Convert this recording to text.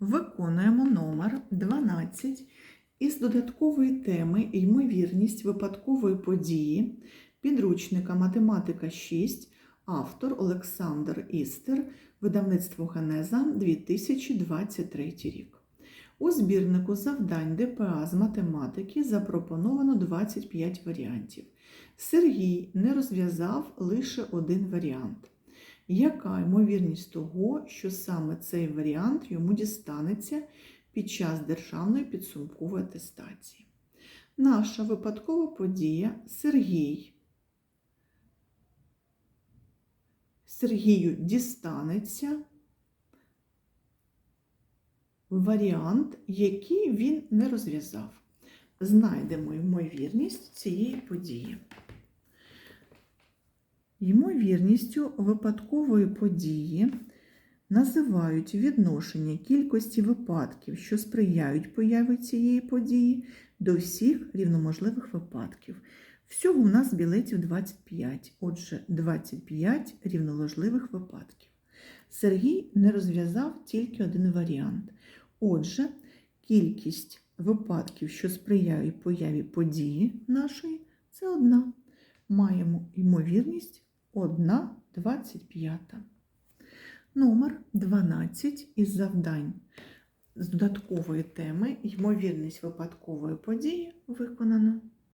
Виконуємо номер 12 із додаткової теми ймовірність випадкової події підручника Математика 6, автор Олександр Істер, видавництво Генеза 2023 рік. У збірнику завдань ДПА з математики запропоновано 25 варіантів. Сергій не розв'язав лише один варіант. Яка ймовірність того, що саме цей варіант йому дістанеться під час державної підсумкової атестації? Наша випадкова подія Сергій. Сергію дістанеться варіант, який він не розв'язав. Знайдемо ймовірність цієї події. Ймовірністю випадкової події називають відношення кількості випадків, що сприяють появі цієї події, до всіх рівноможливих випадків. Всього в нас білетів 25, отже, 25 рівноможливих випадків. Сергій не розв'язав тільки один варіант. Отже, кількість випадків, що сприяють появі події нашої, це одна. Маємо ймовірність 1 25. Номер 12 із завдань з додаткової теми ймовірність випадкової події виконано.